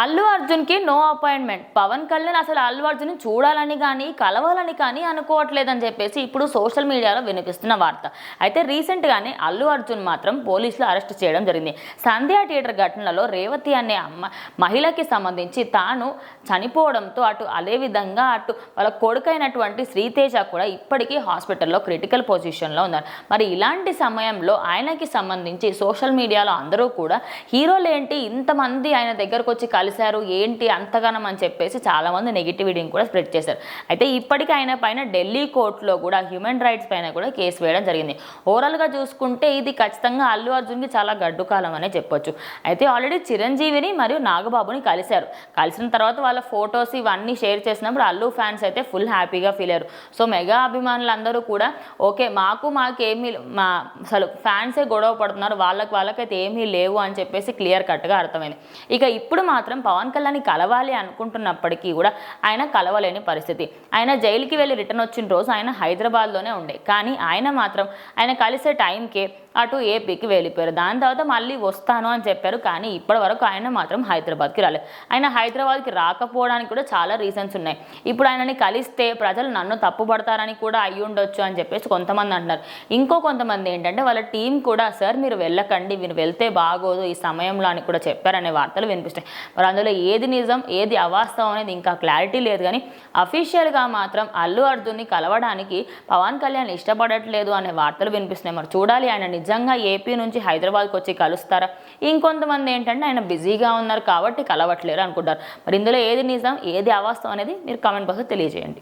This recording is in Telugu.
అల్లు అర్జున్కి నో అపాయింట్మెంట్ పవన్ కళ్యాణ్ అసలు అల్లు అర్జున్ చూడాలని కానీ కలవాలని కానీ అనుకోవట్లేదని చెప్పేసి ఇప్పుడు సోషల్ మీడియాలో వినిపిస్తున్న వార్త. అయితే రీసెంట్గానే అల్లు అర్జున్ మాత్రం పోలీసులు అరెస్ట్ చేయడం జరిగింది. సంధ్యా థియేటర్ ఘటనలో రేవతి అనే అమ్మ మహిళకి సంబంధించి తాను చనిపోవడంతో అటు అదేవిధంగా అటు వాళ్ళ కొడుకైనటువంటి శ్రీతేజ కూడా ఇప్పటికీ హాస్పిటల్లో క్రిటికల్ పొజిషన్లో ఉన్నారు. మరి ఇలాంటి సమయంలో ఆయనకి సంబంధించి సోషల్ మీడియాలో అందరూ కూడా హీరోలు ఏంటి ఇంతమంది ఆయన దగ్గరకు వచ్చి కలిశారు ఏంటి అంతగానం అని చెప్పేసి చాలామంది నెగిటివిటీని కూడా స్ప్రెడ్ చేశారు. అయితే ఇప్పటికీ ఆయన పైన ఢిల్లీ కోర్టులో కూడా హ్యూమన్ రైట్స్ పైన కూడా కేసు వేయడం జరిగింది. ఓవరాల్గా చూసుకుంటే ఇది ఖచ్చితంగా అల్లు అర్జున్కి చాలా గడ్డుకాలం అనే చెప్పొచ్చు. అయితే ఆల్రెడీ చిరంజీవిని మరియు నాగబాబుని కలిశారు. కలిసిన తర్వాత వాళ్ళ ఫొటోస్ ఇవన్నీ షేర్ చేసినప్పుడు అల్లు ఫ్యాన్స్ అయితే ఫుల్ హ్యాపీగా ఫీల్ అయ్యారు. సో మెగా అభిమానులు అందరూ కూడా ఓకే మాకు మాకేమీ మా అసలు ఫ్యాన్సే గొడవ పడుతున్నారు. వాళ్ళకి వాళ్ళకైతే ఏమీ లేవు అని చెప్పేసి క్లియర్ కట్గా అర్థమైంది. ఇక ఇప్పుడు మాత్రం పవన్ కళ్యాణ్ కలవాలి అనుకుంటున్నప్పటికీ కూడా ఆయన కలవలేని పరిస్థితి. ఆయన జైలుకి వెళ్ళి రిటర్న్ వచ్చిన రోజు ఆయన హైదరాబాద్లోనే ఉండే. కానీ ఆయన మాత్రం ఆయన కలిసే టైంకే అటు ఏపీకి వెళ్ళిపోయారు. దాని తర్వాత మళ్ళీ వస్తాను అని చెప్పారు. కానీ ఇప్పటి వరకు ఆయన మాత్రం హైదరాబాద్కి రాలేదు. ఆయన హైదరాబాద్కి రాకపోవడానికి కూడా చాలా రీజన్స్ ఉన్నాయి. ఇప్పుడు ఆయనని కలిస్తే ప్రజలు నన్ను తప్పుపడతారని కూడా అయ్యి ఉండొచ్చు అని చెప్పేసి కొంతమంది అంటున్నారు. ఇంకో కొంతమంది ఏంటంటే వాళ్ళ టీం కూడా సార్ మీరు వెళ్ళకండి. మీరు వెళ్తే బాగోదు. ఈ సమయంలో అని కూడా చెప్పారనే వార్తలు వినిపిస్తాయి మరి అందులో ఏది నిజం ఏది అవాస్తవం అనేది ఇంకా క్లారిటీ లేదు. కానీ అఫీషియల్గా మాత్రం అల్లు అర్జున్ని కలవడానికి పవన్ కళ్యాణ్ ఇష్టపడట్లేదు అనే వార్తలు వినిపిస్తున్నాయి. మరి చూడాలి ఆయన నిజంగా ఏపీ నుంచి హైదరాబాద్కి వచ్చి కలుస్తారా? ఇంకొంతమంది ఏంటంటే ఆయన బిజీగా ఉన్నారు కాబట్టి కలవట్లేరు అనుకుంటారు. మరి ఇందులో ఏది నిజం ఏది అవాస్తవం అనేది మీరు కామెంట్ బాక్స్లో తెలియజేయండి.